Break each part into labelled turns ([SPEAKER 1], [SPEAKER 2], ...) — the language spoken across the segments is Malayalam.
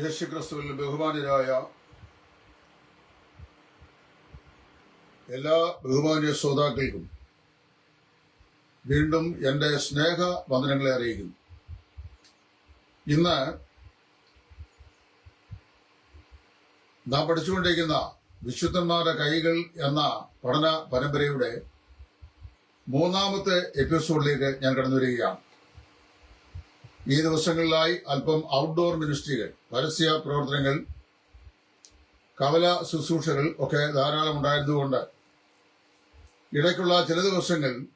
[SPEAKER 1] യേശുക്രിസ്തുവിൽ ബഹുമാനരായ എല്ലാ ബഹുമാന്യ ശ്രോതാക്കൾക്കും വീണ്ടും എന്റെ സ്നേഹ വന്ദനങ്ങളെ അറിയിക്കുന്നു. ഇന്ന് നാം പഠിച്ചുകൊണ്ടിരിക്കുന്ന വിശുദ്ധന്മാരുടെ കൈകൾ എന്ന പഠന പരമ്പരയുടെ മൂന്നാമത്തെ എപ്പിസോഡിലേക്ക് ഞാൻ കടന്നു വരികയാണ്. ഈ ദിവസങ്ങളിലായി അല്പം ഔട്ട്ഡോർ മിനിസ്ട്രികൾ പരസ്യ പ്രവർത്തനങ്ങൾ കവല ശുശ്രൂഷകൾ ഒക്കെ ധാരാളം ഉണ്ടായിരുന്നതുകൊണ്ട് ഇടയ്ക്കുള്ള ചില ദിവസങ്ങൾ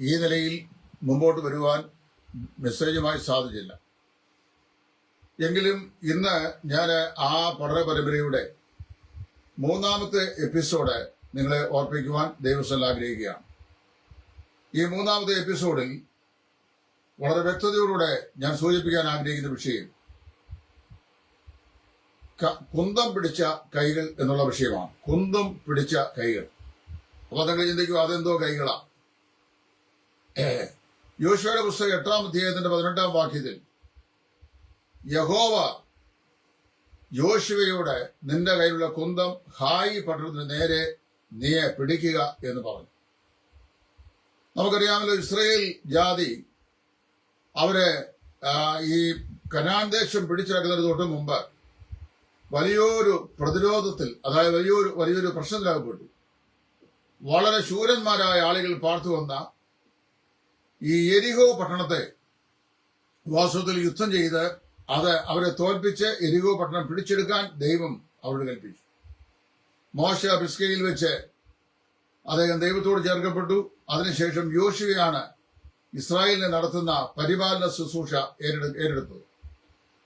[SPEAKER 1] ഈ നിലയിൽ മുമ്പോട്ട് വരുവാൻ മെസ്സേജുമായി സാധിച്ചില്ല. എങ്കിലും ഇന്ന് ഞാൻ ആ പഠന പരമ്പരയുടെ മൂന്നാമത്തെ എപ്പിസോഡ് നിങ്ങളെ ഓർപ്പിക്കുവാൻ ദൈവസ്ഥൽ ആഗ്രഹിക്കുകയാണ്. ഈ മൂന്നാമത്തെ എപ്പിസോഡിൽ വളരെ വ്യക്തതയോടുകൂടെ ഞാൻ സൂചിപ്പിക്കാൻ ആഗ്രഹിക്കുന്ന വിഷയം കുന്തം പിടിച്ച കൈകൾ എന്നുള്ള വിഷയമാണ്. കുന്തം പിടിച്ച കൈകൾ. അപ്പൊ നിങ്ങൾ ചിന്തിക്കും അതെന്തോ കൈകളാ? യോശുവയുടെ പുസ്തകം എട്ടാം അധ്യായത്തിന്റെ പതിനെട്ടാം വാക്യത്തിൽ യഹോവ യോശുവയോട് നിന്റെ കയ്യിലുള്ള കുന്തം ഹായി പട്ടണത്തിന് നേരെ നീയെ പിടിക്കുക എന്ന് പറഞ്ഞു. നമുക്കറിയാമല്ലോ ഇസ്രയേൽ ജാതി അവർ ഈ കനാൻ ദേശം പിടിച്ചെടുക്കുന്നതിന് തൊട്ട് മുമ്പ് വലിയൊരു പ്രതിരോധത്തിൽ അതായത് വലിയൊരു വലിയൊരു പ്രശ്നത്തിലകപ്പെട്ടു വളരെ ശൂരന്മാരായ ആളുകൾ പാർത്തു വന്ന ഈ എരിഹോ പട്ടണത്തെ വാസ്തവത്തിൽ യുദ്ധം ചെയ്ത് അത് അവരെ തോൽപ്പിച്ച് എരിഹോ പട്ടണം പിടിച്ചെടുക്കാൻ ദൈവം അവരോട് കൽപ്പിച്ചു. മോശ ബിസ്കയിൽ വെച്ച് അദ്ദേഹം ദൈവത്തോട് ചേർക്കപ്പെട്ടു. അതിനുശേഷം യോശുവയാണ് ഇസ്രായേലിനെ നടത്തുന്ന പരിപാലന ശുശ്രൂഷ ഏറ്റെടുത്തു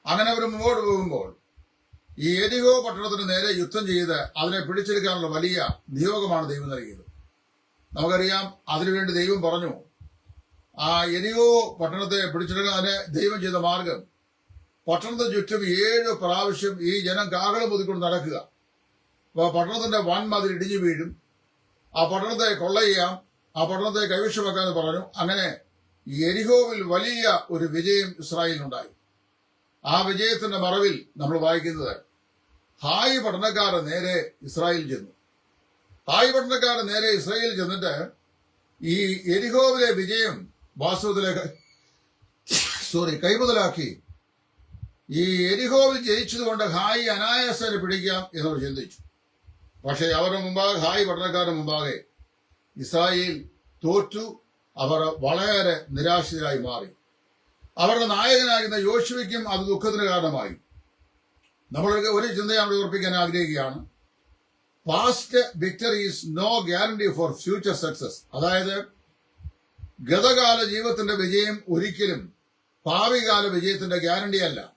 [SPEAKER 1] അങ്ങനെ അവർ മുമ്പോട്ട് പോകുമ്പോൾ ഈ എരിഹോ പട്ടണത്തിന് നേരെ യുദ്ധം ചെയ്ത് അതിനെ പിടിച്ചെടുക്കാനുള്ള വലിയ നിയോഗമാണ് ദൈവം നൽകിയത്. നമുക്കറിയാം അതിനുവേണ്ടി ദൈവം പറഞ്ഞു ആ എരിഹോ പട്ടണത്തെ പിടിച്ചെടുക്കാൻ ദൈവം ചെയ്ത മാർഗം പട്ടണത്തിന് ചുറ്റും ഏഴ് പ്രാവശ്യം ഈ ജനം കാകളം ഒതുക്കൊണ്ട് നടക്കുക. അപ്പൊ പട്ടണത്തിന്റെ വൻ മതിൽ ഇടിഞ്ഞു വീഴും. ആ പട്ടണത്തെ കൊള്ള ചെയ്യാം ആ പട്ടണത്തെ കൈവശമാക്കാന്ന് പറഞ്ഞു. അങ്ങനെ എരിഹോവിൽ വലിയ ഒരു വിജയം ഇസ്രായേലിനുണ്ടായി. ആ വിജയത്തിന്റെ മറവിൽ നമ്മൾ വായിക്കുന്നത് ഹായ് പട്ടണക്കാരൻ നേരെ ഇസ്രായേൽ ചെന്നു. ഹായ് പട്ടണക്കാരൻ നേരെ ഇസ്രായേൽ ചെന്നിട്ട് ഈ എരിഹോവിലെ വിജയം വാസ്തവത്തിലേക്ക് സോറി കൈമുതലാക്കി. ഈ എരിഹോവിൽ ജയിച്ചതുകൊണ്ട് ഹായ് അനായാസനെ പിടിക്കാം എന്നവർ ചിന്തിച്ചു. പക്ഷേ അവരുടെ മുമ്പാകെ ഹായ് പട്ടണക്കാരുടെ മുമ്പാകെ ഇസ്രായേൽ തോറ്റു. അവർ വളരെ നിരാശരായി മാറി. അവരുടെ നായകനായിരുന്ന യോശുവയ്ക്കും അത് ദുഃഖത്തിന് കാരണമായി. നമ്മൾക്ക് ഒരു ചിന്ത ഞാൻ ഉറപ്പിക്കാൻ ആഗ്രഹിക്കുകയാണ്. Past victory is no guarantee for future success അതായത് ഗതകാല ജീവിതത്തിന്റെ വിജയം ഒരിക്കലും ഭാവികാല വിജയത്തിന്റെ ഗ്യാരണ്ടി അല്ല.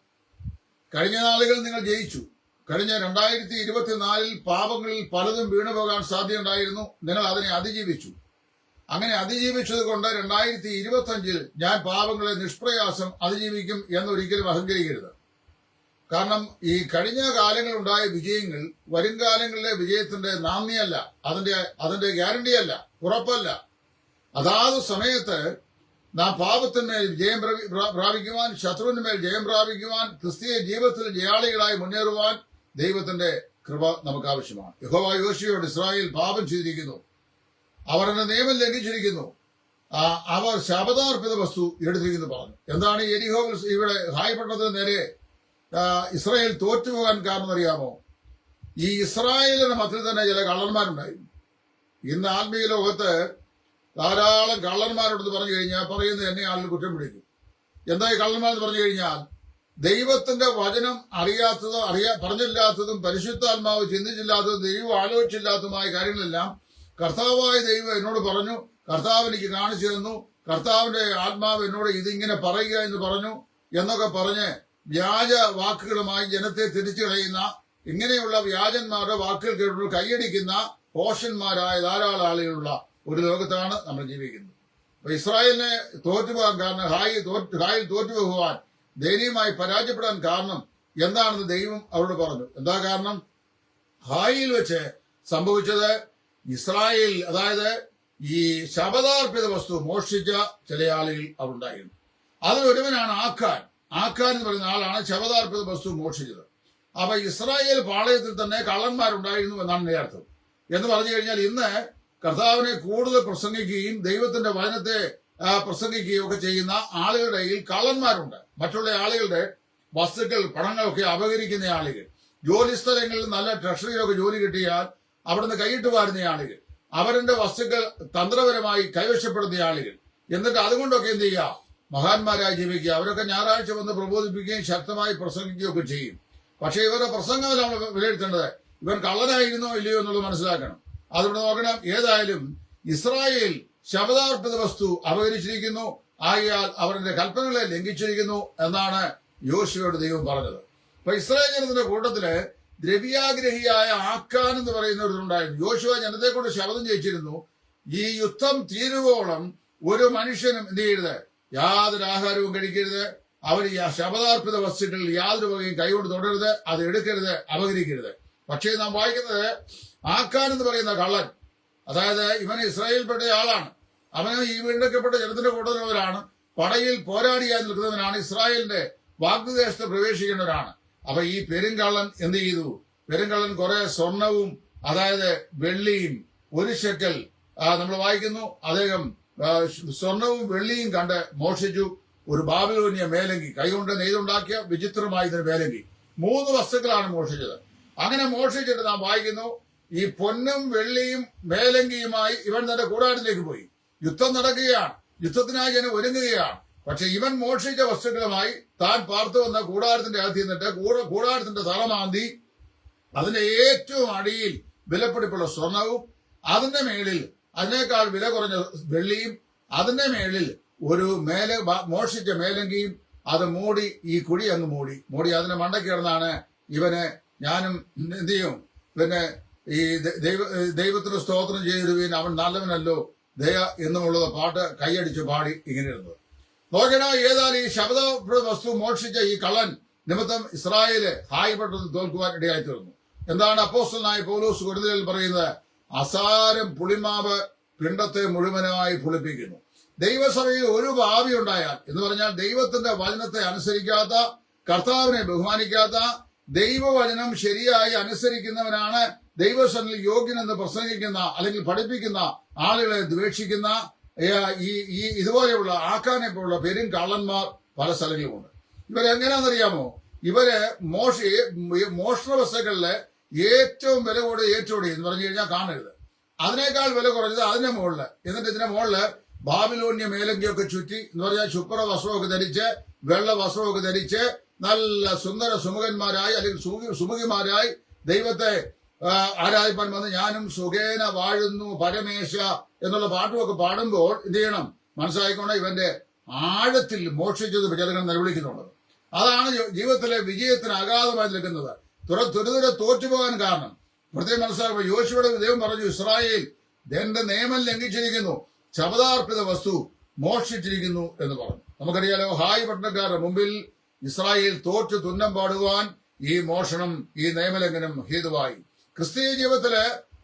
[SPEAKER 1] കഴിഞ്ഞ നാളുകൾ നിങ്ങൾ ജയിച്ചു. കഴിഞ്ഞ രണ്ടായിരത്തി ഇരുപത്തിനാലിൽ പാപങ്ങളിൽ പലതും വീണുപോകാൻ സാധ്യതയുണ്ടായിരുന്നു. നിങ്ങൾ അതിനെ അതിജീവിച്ചു. അങ്ങനെ അതിജീവിച്ചത് കൊണ്ട് രണ്ടായിരത്തി ഇരുപത്തി അഞ്ചിൽ ഞാൻ പാപങ്ങളെ നിഷ്പ്രയാസം അതിജീവിക്കും എന്നൊരിക്കലും അഹങ്കരിക്കരുത്. കാരണം ഈ കഴിഞ്ഞ കാലങ്ങളുണ്ടായ വിജയങ്ങൾ വരും കാലങ്ങളിലെ വിജയത്തിന്റെ നാന്ദിയല്ല അതിന്റെ അതിന്റെ ഗ്യാരണ്ടിയല്ല ഉറപ്പല്ല. അതാത് സമയത്ത് നാം പാപത്തിന്മേൽ ജയം പ്രാപിക്കുവാൻ ശത്രുവിന്മേൽ ജയം പ്രാപിക്കുവാൻ ക്രിസ്തീയ ജീവിതത്തിൽ ജയാളികളായി മുന്നേറുവാൻ ദൈവത്തിന്റെ കൃപ നമുക്ക് ആവശ്യമാണ് യഹോവ യോശിയോട് ഇസ്രായേൽ പാപം ചെയ്തിരിക്കുന്നു. അവർ എന്നെ നിയമം ലംഘിച്ചിരിക്കുന്നു. അവർ ശബദാർപ്പിത വസ്തു എടുത്തിരിക്കുന്നു പറഞ്ഞു. എന്താണ് എരിഹോ ഇവിടെ ഹായ് പട്ടണത്തിന് നേരെ ഇസ്രായേൽ തോറ്റുപോകാൻ കാരണം അറിയാമോ? ഈ ഇസ്രായേലിന് മധ്യത്തിൽ തന്നെ ചില കള്ളന്മാരുണ്ടായിരുന്നു ഇന്ന് ആത്മീയ ലോകത്ത് ധാരാളം കള്ളന്മാരുണ്ടെന്ന് പറഞ്ഞു കഴിഞ്ഞാൽ പറയുന്നത് എന്നെ ആളുകൾ കുറ്റം പിടിക്കും എന്താ ഈ കള്ളന്മാരെന്ന് പറഞ്ഞു കഴിഞ്ഞാൽ ദൈവത്തിന്റെ വചനം അറിയാത്തതോ അറിയാ പറഞ്ഞില്ലാത്തതും പരിശുദ്ധാത്മാവ് ചിന്തിച്ചില്ലാത്തതും ദൈവം ആലോചിച്ചില്ലാത്തതുമായ കാര്യങ്ങളെല്ലാം കർത്താവായ ദൈവം എന്നോട് പറഞ്ഞു കർത്താവ് എനിക്ക് കാണിച്ചു തന്നു കർത്താവിന്റെ ആത്മാവ് എന്നോട് ഇതിങ്ങനെ പറയുക എന്ന് പറഞ്ഞു എന്നൊക്കെ പറഞ്ഞ് വ്യാജ വാക്കുകളുമായി ജനത്തെ തിരിച്ചു കളയുന്ന ഇങ്ങനെയുള്ള വ്യാജന്മാരുടെ വാക്കുകൾ കേട്ടു കൈയടിക്കുന്ന പോഷന്മാരായ ധാരാളം ആളുകളുള്ള ഒരു ലോകത്താണ് നമ്മൾ ജീവിക്കുന്നത്. അപ്പൊ ഇസ്രായേലിനെ തോറ്റുപോകാൻ കാരണം ഹായി തോറ്റ് ഹായിൽ തോറ്റുപോകുവാൻ ദയനീയമായി പരാജയപ്പെടാൻ കാരണം എന്താണെന്ന് ദൈവം അവരോട് പറഞ്ഞു. എന്താ കാരണം? ഹായിൽ വെച്ച് സംഭവിച്ചത് ഇസ്രായേൽ അതായത് ഈ ശബദാർപ്പിത വസ്തു മോഷ്ടിച്ച ചില ആളുകൾ അവരുണ്ടായിരുന്നു അതിലൊരുവനാണ് ആഖാൻ. ആക്കാൻ എന്ന് പറയുന്ന ആളാണ് ശബദാർപ്പിത വസ്തു മോഷിച്ചത് അപ്പൊ ഇസ്രായേൽ പാളയത്തിൽ തന്നെ കള്ളന്മാരുണ്ടായിരുന്നു എന്നാണ് ഇതിന്റെ അർത്ഥം. എന്ന് പറഞ്ഞു കഴിഞ്ഞാൽ ഇന്ന് കർത്താവിനെ കൂടുതൽ പ്രസംഗിക്കുകയും ദൈവത്തിന്റെ വചനത്തെ പ്രസംഗിക്കുകയും ഒക്കെ ചെയ്യുന്ന ആളുകളുടെ കയ്യിൽ കള്ളന്മാരുണ്ട്. മറ്റുള്ള ആളുകളുടെ വസ്തുക്കൾ പണങ്ങളൊക്കെ അപകരിക്കുന്ന ആളുകൾ. ജോലി സ്ഥലങ്ങളിൽ നല്ല ട്രഷറിയിലൊക്കെ ജോലി കിട്ടിയാൽ അവിടുന്ന് കൈയിട്ട് വാരുന്ന ആളുകൾ അവരുടെ വസ്തുക്കൾ തന്ത്രപരമായി കൈവശപ്പെടുന്ന ആളുകൾ. എന്നിട്ട് അതുകൊണ്ടൊക്കെ എന്ത് ചെയ്യുക? മഹാന്മാരായി ജീവിക്കുക. അവരൊക്കെ ഞായറാഴ്ച വന്ന് പ്രബോധിപ്പിക്കുകയും ശക്തമായി പ്രസംഗിക്കുകയും ഒക്കെ ചെയ്യും. പക്ഷെ ഇവരുടെ പ്രസംഗം നമ്മൾ വിലയിരുത്തേണ്ടത് ഇവർ കള്ളനായിരുന്നോ ഇല്ലയോ എന്നുള്ളത് മനസ്സിലാക്കണം. അതുകൊണ്ട് നോക്കണം. ഏതായാലും ഇസ്രായേൽ ശബദാർപ്പിത വസ്തു അപകരിച്ചിരിക്കുന്നു ആകയാൽ അവരുടെ കൽപ്പനകളെ ലംഘിച്ചിരിക്കുന്നു എന്നാണ് യോശുവയോട് ദൈവം പറഞ്ഞത്. അപ്പൊ ഇസ്രായേൽ ജനത്തിന്റെ കൂട്ടത്തിൽ ദ്രവ്യാഗ്രഹിയായ ആക്കാൻ എന്ന് പറയുന്ന പറയുന്നവരുണ്ടായിരുന്നു. യോശുവ ജനത്തെ കൊണ്ട് ശബ്ദം ചെയ്യിച്ചിരുന്നു ഈ യുദ്ധം തീരുവോളം ഒരു മനുഷ്യനും എന്ത് ചെയ്യരുത്? യാതൊരു ആഹാരവും കഴിക്കരുത്. അവർ ശബദാർപ്പിത വസ്തുക്കളിൽ യാതൊരു വകയും കൈകൊണ്ട് തൊടരുത്. അത് എടുക്കരുത് അപകരിക്കരുത് പക്ഷേ നാം വായിക്കുന്നത് ആക്കാൻ എന്ന് പറയുന്ന കള്ളൻ. അതായത് ഇവൻ ഇസ്രായേൽപ്പെട്ട ആളാണ്. അവന് ഈ വീണ്ടെടുക്കപ്പെട്ട ജനത്തിന്റെ കൂട്ടത്തിലുള്ളവരാണ്. പടയിൽ പോരാടിയായി നിൽക്കുന്നവനാണ്. ഇസ്രായേലിന്റെ വാഗ്ദേശത്ത് പ്രവേശിക്കുന്നവരാണ്. അപ്പൊ ഈ പെരുങ്കള്ളൻ എന്ത് ചെയ്തു? പെരുങ്കള്ളൻ കുറെ സ്വർണവും അതായത് വെള്ളിയും ഒരു ശക്കൽ നമ്മൾ വായിക്കുന്നു. അദ്ദേഹം സ്വർണവും വെള്ളിയും കണ്ട് മോഷിച്ചു ഒരു ബാബിലോനിയ മേലങ്കി കൈകൊണ്ട് നെയ്തുണ്ടാക്കിയ വിചിത്രമായ ഇതിന് മേലങ്കി. മൂന്ന് വസ്തുക്കളാണ് മോഷിച്ചത് അങ്ങനെ മോഷിച്ചിട്ട് നാം വായിക്കുന്നു ഈ പൊന്നും വെള്ളിയും മേലങ്കിയുമായി ഇവൻ തന്റെ കൂടാരത്തിലേക്ക് പോയി. യുദ്ധം നടക്കുകയാണ്. യുദ്ധത്തിനായി ഞാൻ ഒരുങ്ങുകയാണ്. പക്ഷെ ഇവൻ മോഷിച്ച വസ്തുക്കളുമായി താൻ പാർത്തു വന്ന കൂടാരത്തിന്റെ അകത്ത് നിന്നിട്ട് കൂട- കൂടാരത്തിന്റെ തറമാന്തി അതിന്റെ ഏറ്റവും അടിയിൽ വിലപിടിപ്പുള്ള സ്വർണവും അതിന്റെ മേളിൽ അതിനേക്കാൾ വില കുറഞ്ഞ വെള്ളിയും അതിന്റെ മേളിൽ ഒരു മേല മോഷിച്ച മേലങ്കിയും അത് മൂടി ഈ കുഴി അങ്ങ് മൂടി. മൂടി അതിനെ മണ്ടക്കിടന്നാണ് ഇവനെ ഞാനും എന്ത് ചെയ്യും? പിന്നെ ഈ ദൈവ ദൈവത്തിന് സ്തോത്രം ചെയ്തിരുവീൻ അവൻ നല്ലവനല്ലോ ദയ എന്നുമുള്ളത് പാട്ട് കൈയടിച്ച് പാടി ഇങ്ങനെ ഇരുന്നത് നോക്കണ ഏതായാലും ഈ ശബ്ദ വസ്തു മോഷിച്ച ഈ കള്ളൻ നിമിത്തം ഇസ്രായേൽ ഹായ്പെട്ടത് തോൽക്കുവാൻ ഇടയായി തീർന്നു എന്താണ് അപ്പോസ്റ്റലായ പൗലോസ് കൊടുതലിൽ പറയുന്നത്? അസാരം പുളിമാവ് പിണ്ടത്തെ മുഴുവനായി പുളിപ്പിക്കുന്നു. ദൈവസഭയിൽ ഒരു ഭാവി ഉണ്ടായാൽ എന്ന് പറഞ്ഞാൽ ദൈവത്തിന്റെ വചനത്തെ അനുസരിക്കാത്ത കർത്താവിനെ ബഹുമാനിക്കാത്ത ദൈവവചനം ശരിയായി അനുസരിക്കുന്നവനാണ് ദൈവസനിൽ യോഗ്യനെന്ന് പ്രസംഗിക്കുന്ന അല്ലെങ്കിൽ പഠിപ്പിക്കുന്ന ആളുകളെ ദ്വേഷിക്കുന്ന ഈ ഈ ഇതുപോലെയുള്ള ആക്കാനെ പോലുള്ള പെരും കള്ളന്മാർ പല സ്ഥലങ്ങളിലുമുണ്ട്. ഇവരെങ്ങനെയാണെന്നറിയാമോ ഇവർ മോഷ മോഷണ വസ്തുക്കളിലെ ഏറ്റവും വില കൂടിയ ഏറ്റവും എന്ന് പറഞ്ഞു കഴിഞ്ഞാൽ കാണരുത്. അതിനേക്കാൾ വില കുറഞ്ഞത് അതിന്റെ മുകളിൽ എന്നിട്ട് ഇതിന്റെ മുകളിൽ ബാബിലോന്യ മേലങ്കിയൊക്കെ ചുറ്റി എന്ന് പറഞ്ഞാൽ ശുക്ര വസ്ത്രമൊക്കെ ധരിച്ച് വെള്ള വസ്ത്രമൊക്കെ ധരിച്ച് നല്ല സുന്ദര സുമുഖന്മാരായി അല്ലെങ്കിൽ സുമുഖി- സുമുഖിമാരായി ദൈവത്തെ ആരാധിപ്പാൻ വന്ന് ഞാനും സുഖേന വാഴുന്നു പരമേശ എന്നുള്ള പാട്ടുമൊക്കെ പാടുമ്പോൾ എന്ത് ചെയ്യണം? മനസ്സിലായിക്കൊണ്ട് ഇവന്റെ ആഴത്തിൽ മോഷിച്ചത് ജനങ്ങൾ നിലവിളിക്കുന്നുണ്ട്. അതാണ് ജീവിതത്തിലെ വിജയത്തിന് അഗാധമായി നിൽക്കുന്നത്. തുറ തുരിതുരെ തോറ്റുപോകാൻ കാരണം. പ്രത്യേകം മനസ്സിലാക്കുമ്പോൾ യോശുവയുടെ ദൈവം പറഞ്ഞു ഇസ്രായേൽ എന്റെ നിയമം ലംഘിച്ചിരിക്കുന്നു ശബദാർപ്പിത വസ്തു മോഷിച്ചിരിക്കുന്നു എന്ന് പറഞ്ഞു. നമുക്കറിയാലോ ഹായ് പട്ടണക്കാരുടെ മുമ്പിൽ ഇസ്രായേൽ തോറ്റു തുന്നം പാടുവാൻ ഈ മോഷണം ഈ നിയമലംഘനം ഹേതുവായി. ക്രിസ്തീയ ജീവിതത്തിൽ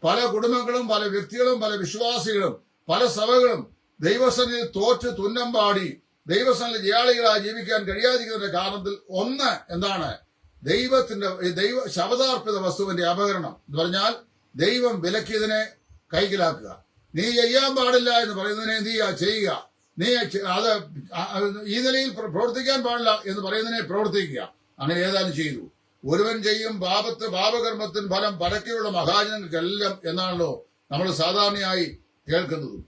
[SPEAKER 1] പല കുടുംബങ്ങളും പല വ്യക്തികളും പല വിശ്വാസികളും പല സഭകളും ദൈവസനിൽ തോറ്റ് തുന്നം പാടി ദൈവസന്നിധി ജയാളികളായി ജീവിക്കാൻ കഴിയാതിരിക്കുന്നതിന്റെ കാരണത്തിൽ ഒന്ന് എന്താണ്? ദൈവത്തിന്റെ ദൈവ ശബദാർപ്പിത വസ്തുവിന്റെ അപകരണം. എന്ന് പറഞ്ഞാൽ ദൈവം വിലക്കിയതിനെ കൈക്കലാക്കുക. നീ ചെയ്യാൻ പാടില്ല എന്ന് പറയുന്നതിനെ നീ ചെയ്യുക. നീ അത് ഈ നിലയിൽ പ്രവർത്തിക്കാൻ പാടില്ല എന്ന് പറയുന്നതിനെ പ്രവർത്തിക്കുക. അങ്ങനെ ഏതായാലും ചെയ്തു. ഒരുവൻ ചെയ്യും പാപത്ത് പാപകർമ്മത്തിൻ ഫലം പരക്കെയുള്ള മഹാജനങ്ങൾക്കെല്ലാം എന്നാണല്ലോ നമ്മൾ സാധാരണയായി കേൾക്കുന്നത്.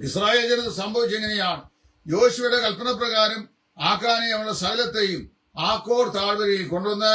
[SPEAKER 1] ഇസ്രായേൽ ജനത സംഭവിച്ചെങ്ങനെയാണ് യോശുവയുടെ കൽപ്പന പ്രകാരം ആക്കാനെ അവളുടെ സകലത്തെയും ആക്കോർ താഴ്വരയിൽ കൊണ്ടുവന്ന്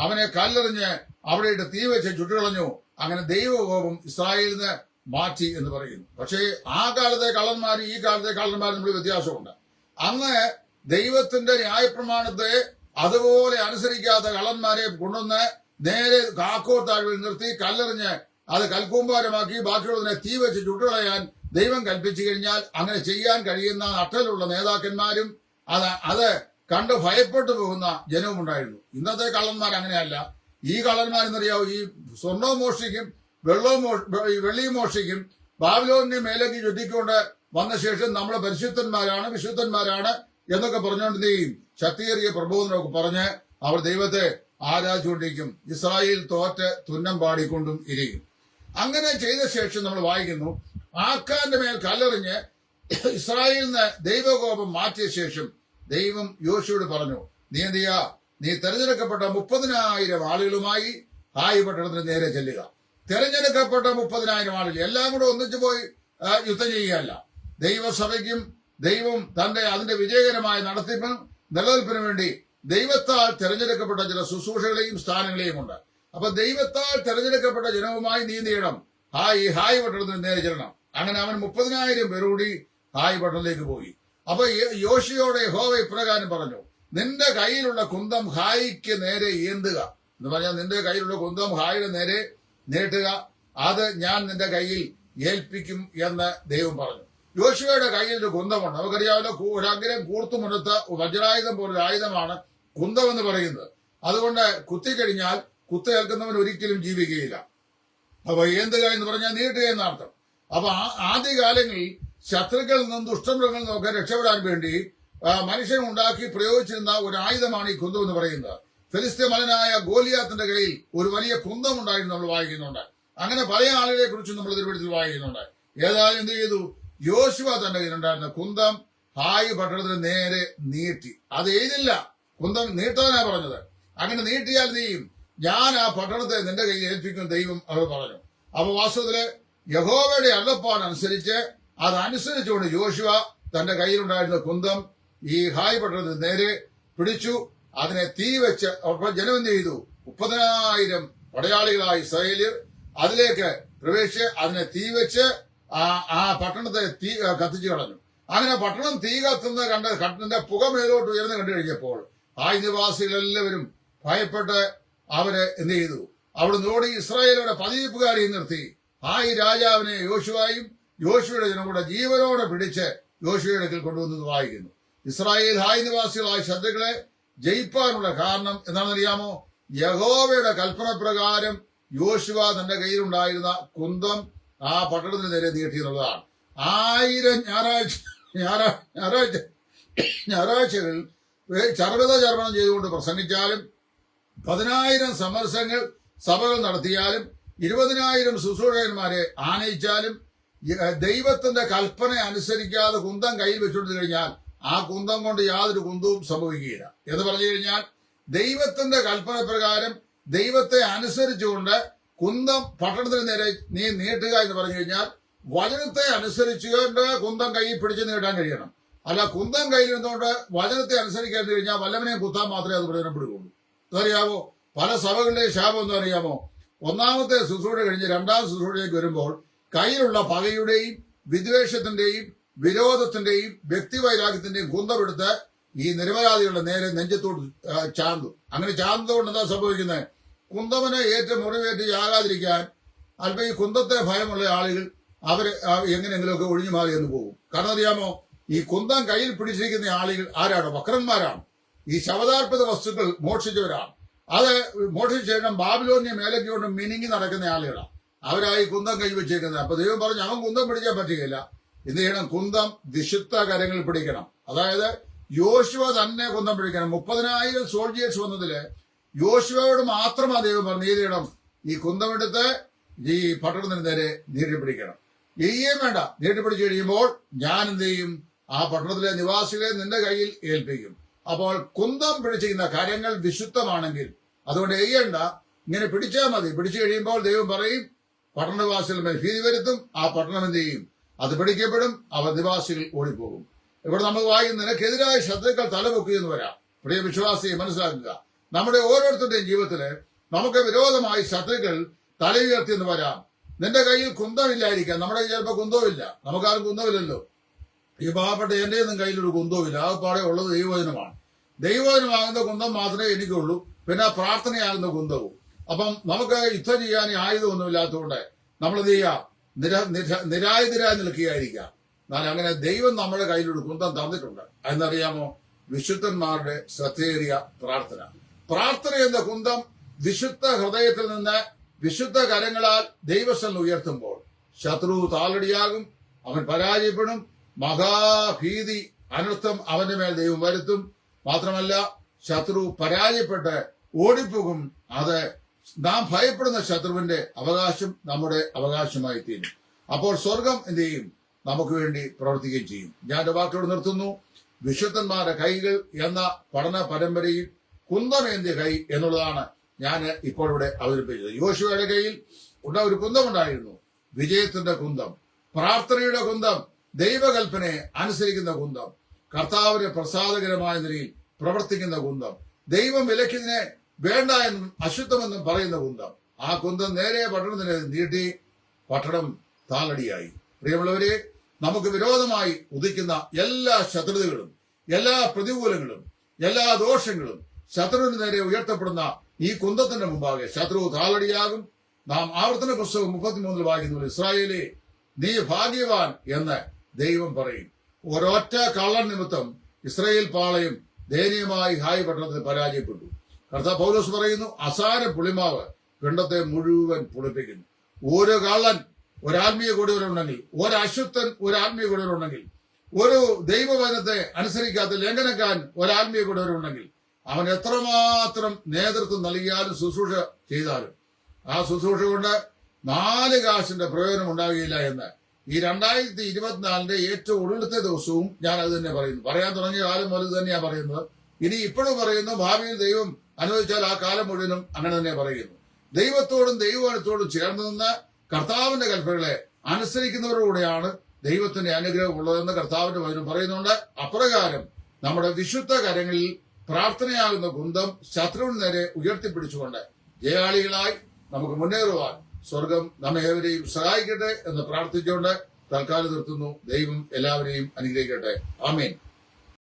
[SPEAKER 1] അവനെ കല്ലെറിഞ്ഞ് അവിടെയിട്ട് തീ വെച്ച് ചുട്ടുകളഞ്ഞു. അങ്ങനെ ദൈവകോപം ഇസ്രായേലിന് മാറ്റി എന്ന് പറയുന്നു. പക്ഷേ ആ കാലത്തെ കള്ളന്മാരും ഈ കാലത്തെ കള്ളന്മാരും നമ്മൾ വ്യത്യാസമുണ്ട്. അന്ന് ദൈവത്തിന്റെ ന്യായപ്രമാണത്തെ അതുപോലെ അനുസരിക്കാത്ത കള്ളന്മാരെ കൊണ്ടുവന്ന് നേരെ കാക്കോ താഴ്വിൽ നിർത്തി കല്ലെറിഞ്ഞ് അത് കൽക്കൂമ്പാരമാക്കി ബാക്കിയുള്ളതിനെ തീ വെച്ച് ചുട്ടുകളയാൻ ദൈവം കൽപ്പിച്ചു കഴിഞ്ഞാൽ അങ്ങനെ ചെയ്യാൻ കഴിയുന്ന നട്ടലുള്ള നേതാക്കന്മാരും അത് അത് കണ്ട് ഭയപ്പെട്ടു പോകുന്ന ജനവും ഉണ്ടായിരുന്നു. ഇന്നത്തെ കള്ളന്മാർ അങ്ങനെയല്ല. ഈ കള്ളന്മാരെന്നറിയാവോ ഈ സ്വർണവും മോഷ്ടിക്കും വെള്ളവും വെള്ളിയും മോഷ്ടിക്കും ബാബിലോണിന്റെ മേലേക്ക് ചുറ്റിക്കൊണ്ട് വന്ന ശേഷം നമ്മൾ പരിശുദ്ധന്മാരാണ് വിശുദ്ധന്മാരാണ് എന്നൊക്കെ പറഞ്ഞുകൊണ്ട് ശക്തിയേറിയ പ്രബോധനമൊക്കെ പറഞ്ഞ് അവർ ദൈവത്തെ ആരാധിച്ചുകൊണ്ടിരിക്കും. ഇസ്രായേൽ തോറ്റ് തുന്നം പാടിക്കൊണ്ടും ഇരിക്കും. അങ്ങനെ ചെയ്ത ശേഷം നമ്മൾ വായിക്കുന്നു ആക്കാന്റെ മേൽ കല്ലെറിഞ്ഞ് ഇസ്രായേലിന് ദൈവകോപം മാറ്റിയ ശേഷം ദൈവം യോശുവോട് പറഞ്ഞു നീ എന്ത് ചെയ്യാ? നീ തെരഞ്ഞെടുക്കപ്പെട്ട മുപ്പതിനായിരം ആളുകളുമായി ഹായ് പട്ടണത്തിന് നേരെ ചെല്ലുക. തെരഞ്ഞെടുക്കപ്പെട്ട മുപ്പതിനായിരം ആളുകൾ എല്ലാം കൂടെ ഒന്നിച്ചു പോയി യുദ്ധം ചെയ്യുകയല്ല. ദൈവസഭയ്ക്കും ദൈവം തന്റെ അതിന്റെ വിജയകരമായ നടത്തിപ്പിനും നിലനിൽപ്പിനു വേണ്ടി ദൈവത്താൽ തിരഞ്ഞെടുക്കപ്പെട്ട ചില ശുശ്രൂഷകളെയും സ്ഥാനങ്ങളെയും ഉണ്ട് അപ്പൊ ദൈവത്താൽ തിരഞ്ഞെടുക്കപ്പെട്ട ജനവുമായി നീ നീണം ഹായ് ഹായ് പട്ടണത്തിന് നേരെ ചെല്ലണം. അങ്ങനെ അവൻ മുപ്പതിനായിരം പേരോടി ഹായ് പട്ടണത്തിലേക്ക് പോയി. അപ്പൊ യോശിയോടെ യഹോവ ഇപ്രകാരം പറഞ്ഞു നിന്റെ കയ്യിലുള്ള കുന്തം ഹായിക്ക് നേരെ ഏന്തുക. എന്ന് പറഞ്ഞാൽ നിന്റെ കയ്യിലുള്ള കുന്തം ഹായിയുടെ നേരെ നീട്ടുക. അത് ഞാൻ നിന്റെ കയ്യിൽ ഏൽപ്പിക്കും എന്ന് ദൈവം പറഞ്ഞു. യോശുവയുടെ കയ്യിൽ ഒരു കുന്തമുണ്ട്. നമുക്കറിയാമല്ലോ കൂ- ഒരു അഗ്രം കൂർത്തുമുനത്ത വജ്രായുധം പോലൊരു ആയുധമാണ് കുന്തം എന്ന് പറയുന്നത്. അതുകൊണ്ട് കുത്തിക്കഴിഞ്ഞാൽ കുത്തേൽക്കുന്നവൻ ഒരിക്കലും ജീവിക്കുകയില്ല. അപ്പൊ ഏന്തുക എന്ന് പറഞ്ഞാൽ നീട്ടുക എന്നർത്ഥം അപ്പൊ ആദ്യകാലങ്ങളിൽ ശത്രുക്കളിൽ നിന്നും ദുഷ്ടമൃഗങ്ങളിൽ നിന്നൊക്കെ രക്ഷപ്പെടാൻ വേണ്ടി മനുഷ്യൻ ഉണ്ടാക്കി പ്രയോഗിച്ചിരുന്ന ഒരു ആയുധമാണ് ഈ കുന്തം എന്ന് പറയുന്നത്. ഫിലിസ്തീൻ മലനായ ഗോലിയാത്തിന്റെ കയ്യിൽ ഒരു വലിയ കുന്തം ഉണ്ടായിരുന്നു നമ്മൾ വായിക്കുന്നുണ്ട്. അങ്ങനെ പല ആളുകളെ കുറിച്ച് നമ്മൾ തിരുവനന്തപുരത്തിൽ വായിക്കുന്നുണ്ട്. ഏതായാലും എന്ത് ചെയ്തു? യോശുവ തന്റെ കയ്യിലുണ്ടായിരുന്ന കുന്തം ഹായ് പട്ടണത്തിന് നേരെ നീട്ടി. അത് എഴുതില്ല. കുന്തം നീട്ടാനാ പറഞ്ഞത്. അങ്ങനെ നീട്ടിയാൽ നീയും ഞാൻ ആ പട്ടണത്തെ നിന്റെ കയ്യിൽ ഏൽപ്പിക്കും ദൈവം അവർ പറഞ്ഞു. അപ്പൊ വാസ്തവത്തിൽ യഹോവയുടെ അള്ളപ്പാടനുസരിച്ച് അതനുസരിച്ചുകൊണ്ട് യോശുവ തന്റെ കയ്യിലുണ്ടായിരുന്ന കുന്തം ഈ ഹായ് പട്ടണത്തിന് നേരെ പിടിച്ചു. അതിനെ തീ വെച്ച് ജനം ചെയ്തു? മുപ്പതിനായിരം പടയാളികളായ ഇസ്രായേലിയർ അതിലേക്ക് പ്രവേശിച്ച് അതിനെ തീ വെച്ച് ആ ആ പട്ടണത്തെ തീ കത്തിച്ചു കളഞ്ഞു. അങ്ങനെ പട്ടണം തീ കത്തുന്ന കണ്ട് കട്ടന്റെ പുക മേലോട്ട് ഉയർന്നു കണ്ടു കഴിഞ്ഞപ്പോൾ ആയി നിവാസികളെല്ലാവരും ഭയപ്പെട്ട് അവരെ എന്ത് ചെയ്തു? അവിടെ നോടി ഇസ്രായേലിയുടെ പതിയിപ്പുകാരെയും നിർത്തി. ആയി രാജാവിനെ യോശുവായും യോശുവയുടെ ജനം കൂടെ ജീവനോടെ പിടിച്ച് യോശുവയുടെ അടുക്കൽ വായിക്കുന്നു. ഇസ്രായേൽ ഹായ് നിവാസികളായ ശത്രുക്കളെ ജയിപ്പാനുള്ള കാരണം എന്താണെന്നറിയാമോ? യഹോവയുടെ കൽപ്പന പ്രകാരം യോശുവ തന്റെ കയ്യിലുണ്ടായിരുന്ന കുന്തം ആ പട്ടണത്തിന് നേരെ നീട്ടി എന്നുള്ളതാണ്. ആയിരം ഞായറാഴ്ച ഞായറാ- ഞായറാഴ്ച ഞായറാഴ്ചകളിൽ ചർവത ചർമ്മണം ചെയ്തുകൊണ്ട് പ്രസംഗിച്ചാലും പതിനായിരം സമരസങ്ങൾ സഭകൾ നടത്തിയാലും ഇരുപതിനായിരം ശുശ്രൂഷകന്മാരെ ആനയിച്ചാലും ദൈവത്തിന്റെ കൽപ്പന അനുസരിക്കാതെ കുന്തം കയ്യിൽ വെച്ചുകൊണ്ട് കഴിഞ്ഞാൽ ആ കുന്തം കൊണ്ട് യാതൊരു കുന്തവും സംഭവിക്കുകയില്ല. എന്ന് പറഞ്ഞു കഴിഞ്ഞാൽ ദൈവത്തിന്റെ കൽപ്പന പ്രകാരം ദൈവത്തെ അനുസരിച്ചുകൊണ്ട് കുന്തം പട്ടണത്തിന് നേരെ നീ നീട്ടുക എന്ന് പറഞ്ഞു കഴിഞ്ഞാൽ വചനത്തെ അനുസരിച്ചുകൊണ്ട് കുന്തം കൈ പിടിച്ച് നീട്ടാൻ കഴിയണം. അല്ല കുന്തം കയ്യിൽ നിന്നുകൊണ്ട് വചനത്തെ അനുസരിക്കാൻ കഴിഞ്ഞാൽ വല്ലവനെയും കുത്താൻ മാത്രമേ അത് പ്രയോജനപ്പെടുകയുള്ളൂ അതറിയാമോ പല സഭകളുടെ ശാപം എന്ന് അറിയാമോ? ഒന്നാമത്തെ ശുശ്രൂഷ കഴിഞ്ഞ് രണ്ടാം ശുശ്രൂഷയിലേക്ക് വരുമ്പോൾ കയ്യിലുള്ള പകയുടെയും വിദ്വേഷത്തിന്റെയും വിരോധത്തിന്റെയും വ്യക്തിവൈരാഗ്യത്തിന്റെയും കുന്തമെടുത്ത് ഈ നിരപരാധികളുടെ നേരെ നെഞ്ചത്തോട് ചാന്തു. അങ്ങനെ ചാന്തതുകൊണ്ട് എന്താ സംഭവിക്കുന്നത്? കുന്തവനെ ഏറ്റ് മുറിവേറ്റ് ചാകാതിരിക്കാൻ അല്പം ഈ കുന്തത്തെ ഭയമുള്ള ആളുകൾ അവർ എങ്ങനെയെങ്കിലുമൊക്കെ ഒഴിഞ്ഞു മാറി എന്ന് പോകും. കാരണം അറിയാമോ? ഈ കുന്തം കയ്യിൽ പിടിച്ചിരിക്കുന്ന ആളുകൾ ആരാണ്? വക്രന്മാരാണ്. ഈ ശവതാർപ്പിത വസ്തുക്കൾ മോഷിച്ചവരാണ് അത് മോഷിച്ച ശേഷം ബാബിലോന്യ മേലേക്ക് കൊണ്ട് മിനിങ്ങി നടക്കുന്ന ആളുകളാണ്. അവരായി കുന്തം കൈവച്ചേക്കുന്നത് അപ്പൊ ദൈവം പറഞ്ഞു അവൻ കുന്തം പിടിക്കാൻ പറ്റുകയില്ല. എന്ത് ചെയ്യണം? കുന്തം വിശുദ്ധ കരങ്ങളിൽ പിടിക്കണം. അതായത് യോശുവ തന്നെ കുന്തം പിടിക്കണം. മുപ്പതിനായിരം സോൾജിയേഴ്സ് വന്നതിൽ യോശുവയോട് മാത്രമാ ദൈവം പറഞ്ഞു നീ ചെയ്യണം ഈ കുന്തമെടുത്ത് ഈ പട്ടണത്തിന് നേരെ നീട്ടിപ്പിടിക്കണം ചെയ്യുകയും വേണ്ട. നീട്ടിപ്പിടിച്ചു കഴിയുമ്പോൾ ഞാൻ എന്ത് ചെയ്യും? ആ പട്ടണത്തിലെ നിവാസികളെ നിന്റെ കയ്യിൽ ഏൽപ്പിക്കും. അപ്പോൾ കുന്തം പിടിച്ചിരിക്കുന്ന കാര്യങ്ങൾ വിശുദ്ധമാണെങ്കിൽ അതുകൊണ്ട് ചെയ്യണ്ട ഇങ്ങനെ പിടിച്ചാൽ മതി. പിടിച്ചു കഴിയുമ്പോൾ ദൈവം പറയും പട്ടണവാസികൾ മേൽ ഭീതി വരുത്തും ആ പട്ടണം എന്ത് ചെയ്യും? അത് പിടിക്കപ്പെടും അവർ നിവാസികൾ ഓടിപ്പോകും. ഇവിടെ നമ്മൾ വായിക്കും നിനക്കെതിരായ ശത്രുക്കൾ തലപൊക്കിയെന്ന് വരാം പ്രിയ വിശ്വാസിയെ മനസ്സിലാക്കുക. നമ്മുടെ ഓരോരുത്തരുടെയും ജീവിതത്തിൽ നമുക്ക് വിരോധമായി ശത്രുക്കൾ തലയുയർത്തി എന്ന് വരാം നിന്റെ കയ്യിൽ കുന്തമില്ലായിരിക്കാം. നമ്മുടെ കയ്യിൽ ചിലപ്പോൾ കുന്തവുമില്ല. നമുക്കാരും കുന്തമില്ലല്ലോ. ഈ പാവപ്പെട്ട എന്റെ ഒന്നും കയ്യിലൊരു കുന്തവുമില്ല. ആ പാടെ ഉള്ളത് ദൈവവചനമാണ്. ദൈവവചനമാകുന്ന കുന്തം മാത്രമേ എനിക്കുള്ളൂ. പിന്നെ പ്രാർത്ഥനയാകുന്ന കുന്തവും. അപ്പം നമുക്ക് യുദ്ധം ചെയ്യാൻ ആയുധമൊന്നുമില്ലാത്തതുകൊണ്ട് നമ്മൾ എന്ത് ചെയ്യുക നിര നിര- നിരായുധരായി നിൽക്കുകയായിരിക്കാം. എന്നാൽ അങ്ങനെ ദൈവം നമ്മുടെ കയ്യിലൊരു കുന്തം തന്നിട്ടുണ്ട്. എന്നറിയാമോ വിശുദ്ധന്മാരുടെ ശ്രദ്ധേറിയ പ്രാർത്ഥന. പ്രാർത്ഥന എന്ന കുന്തം വിശുദ്ധ ഹൃദയത്തിൽ നിന്ന് വിശുദ്ധ കരങ്ങളാൽ ദൈവസ്ഥൽ ഉയർത്തുമ്പോൾ ശത്രു താളടിയാകും അവൻ പരാജയപ്പെടും മഹാഭീതി അനർത്ഥം അവന്റെ മേൽ ദൈവം വരുത്തും. മാത്രമല്ല ശത്രു പരാജയപ്പെട്ട് ഓടിപ്പോകും. അത് നാം ഭയപ്പെടുന്ന ശത്രുവിന്റെ അവകാശം നമ്മുടെ അവകാശമായി തീരും. അപ്പോൾ സ്വർഗം എന്ത് ചെയ്യും? നമുക്ക് വേണ്ടി പ്രവർത്തിക്കുകയും ചെയ്യും. ഞാൻ വാക്കോട് നിർത്തുന്നു. വിശുദ്ധന്മാരുടെ കൈകൾ എന്ന പഠന പരമ്പരയിൽ കുന്തമേന്തിയ കൈ എന്നുള്ളതാണ് ഞാൻ ഇപ്പോൾ ഇവിടെ അവതരിപ്പിച്ചത്. യോശുവയുടെ കയ്യിൽ ഉണ്ട ഒരു കുന്തമുണ്ടായിരുന്നു വിജയത്തിന്റെ കുന്തം പ്രാർത്ഥനയുടെ കുന്തം ദൈവകൽപ്പനയെ അനുസരിക്കുന്ന കുന്തം കർത്താവിന് പ്രസാദകരമായ നിലയിൽ പ്രവർത്തിക്കുന്ന കുന്തം ദൈവം വിലക്കിതിനെ വേണ്ട എന്നും അശുദ്ധമെന്നും പറയുന്ന കുന്തം. ആ കുന്തം നേരെ പട്ടണത്തിന് നീട്ടി പട്ടണം താളടിയായി. പ്രിയമുള്ളവരെ നമുക്ക് വിരോധമായി ഉദിക്കുന്ന എല്ലാ ശത്രുതകളും എല്ലാ പ്രതികൂലങ്ങളും എല്ലാ ദോഷങ്ങളും ശത്രുവിന് നേരെ ഉയർത്തപ്പെടുന്ന ഈ കുന്തത്തിന്റെ മുമ്പാകെ ശത്രു താളടിയാകും നാം ആവർത്തന പുസ്തകം മുപ്പത്തിമൂന്നിൽ വായിക്കുന്നു ഇസ്രായേലെ നീ ഭാഗ്യവാൻ എന്ന് ദൈവം പറയും. ഒരൊറ്റ കള്ളൻ നിമിത്തം ഇസ്രായേൽ പാളയം ദയനീയമായി ഹായ് പട്ടണത്തിൽ പരാജയപ്പെട്ടു. കർത്താ പൗലോസ് പറയുന്നു അസാര പുളിമാവ് പിണ്ടത്തെ മുഴുവൻ പുളിപ്പിക്കുന്നു. ഓരോ കള്ളൻ ഒരാത്മീയ ആത്മീയ കൂടുതലുണ്ടെങ്കിൽ ഒരു അശുദ്ധൻ ഒരു ആത്മീയ ഒരു ദൈവവചനത്തെ അനുസരിക്കാത്ത ലംഘനക്കാൻ ഒരാത്മീയ ആത്മീയ കൂടുതലുണ്ടെങ്കിൽ അവൻ എത്രമാത്രം നേതൃത്വം നൽകിയാലും ശുശ്രൂഷ ചെയ്താലും ആ ശുശ്രൂഷ കൊണ്ട് നാല് കാശിന്റെ പ്രയോജനം ഉണ്ടാകുകയില്ല എന്ന്. ഈ രണ്ടായിരത്തി ഇരുപത്തിനാലിന്റെ ഏറ്റവും ഒടുവിലത്തെ ദിവസവും ഞാൻ അത് തന്നെ പറയുന്നു. പറയാൻ തുടങ്ങിയ കാലം മുതൽ തന്നെയാണ് പറയുന്നത്. ഇനി ഇപ്പോഴും പറയുന്നു ഭാവിയിൽ ദൈവം അനുവദിച്ചാൽ ആ കാലം മുഴുവനും അങ്ങനെ തന്നെ പറയുന്നു. ദൈവത്തോടും ദൈവത്തോടും ചേർന്ന് നിന്ന് കർത്താവിന്റെ കൽപ്പനകളെ അനുസരിക്കുന്നവരോടെയാണ് ദൈവത്തിന്റെ അനുഗ്രഹം ഉള്ളതെന്ന് കർത്താവിന്റെ വചനം പറയുന്നുണ്ട്. അപ്രകാരം നമ്മുടെ വിശുദ്ധ കരങ്ങളിൽ പ്രാർത്ഥനയാകുന്ന കുന്തം ശത്രുവിന് നേരെ ഉയർത്തിപ്പിടിച്ചുകൊണ്ട് ജയാളികളായി നമുക്ക് മുന്നേറുവാൻ സ്വർഗം നമ്മേവരെയും സഹായിക്കട്ടെ എന്ന് പ്രാർത്ഥിച്ചുകൊണ്ട് തൽക്കാലം നിർത്തുന്നു. ദൈവം എല്ലാവരെയും അനുഗ്രഹിക്കട്ടെ. ആമേൻ.